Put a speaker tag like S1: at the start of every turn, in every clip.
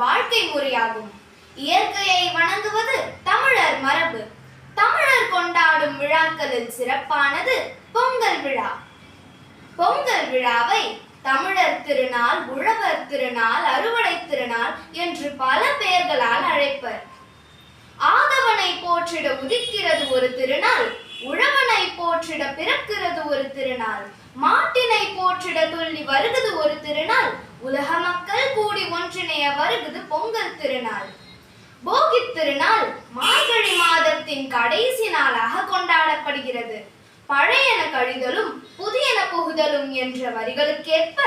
S1: வாழ்க்கை முறையாகும். இயற்கையை வணங்குவது தமிழர் மரபு. தமிழர் கொண்டாடும் விழாக்களில் சிறப்பானது பொங்கல் விழா. பொங்கல் விழாவை தமிழர் திருநாள் உழவர் திருநாள் அறுவடை திருநாள் என்று பல பெயர்களால் அழைப்பர். ஆதவனை போற்றிட உதிக்கிறது ஒரு திருநாள் உழவனை போற்றிட பிறக்கிறது ஒரு திருநாள் மாட்டினை போற்றிட துள்ளி வருகிறது ஒரு திருநாள் உலகமா வருகுது பொங்கல் திருநாள். போகி திருநாள் மார்கழி மாதத்தின் கடைசி நாளாக கொண்டாடப்படுகிறது. பழையன கழிதலும் புதியன புகுதலும் என்ற வரிகளுக்கேற்ப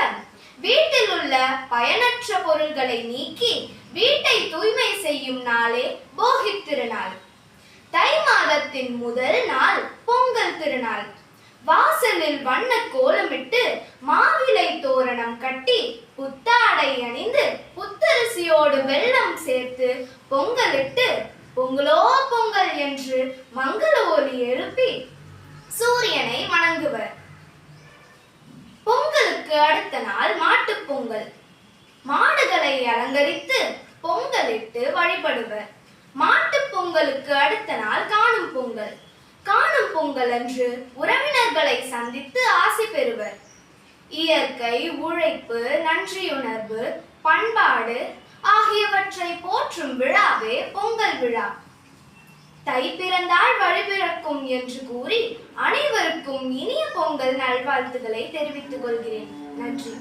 S1: வீட்டில் உள்ள பயனற்ற பொருள்களை நீக்கி வீட்டை தூய்மை செய்யும் நாளே போகித் திருநாள். தை மாதத்தின் முதல் நாள் பொங்கல் திருநாள். வாசலில் வண்ண கோலமிட்டு அரிசியோடு வெள்ளம் சேர்த்து பொங்கலிட்டு பொங்கலோ பொங்கல் என்று மங்கள ஒலி எழுப்பி சூரியனை வணங்குவர். பொங்கலுக்கு அடுத்த நாள் மாட்டுப் பொங்கல். மாடுகளை அலங்கரித்து பொங்கலிட்டு வழிபடுவர். மாட்டுப் பொங்கலுக்கு அடுத்த நாள் காணும் பொங்கல். காணும் பொங்கல் அன்று உறவினர்களை சந்தித்து ஆசி பெறுவர். இயற்கை உழைப்பு நன்றியுணர்வு பண்பாடு ஆகியவற்றை போற்றும் விழாவே பொங்கல் விழா. தை பிறந்தால் வழிபிறக்கும் என்று கூறி அனைவருக்கும் இனிய பொங்கல் நல்வாழ்த்துக்களை தெரிவித்துக் கொள்கிறேன். நன்றி.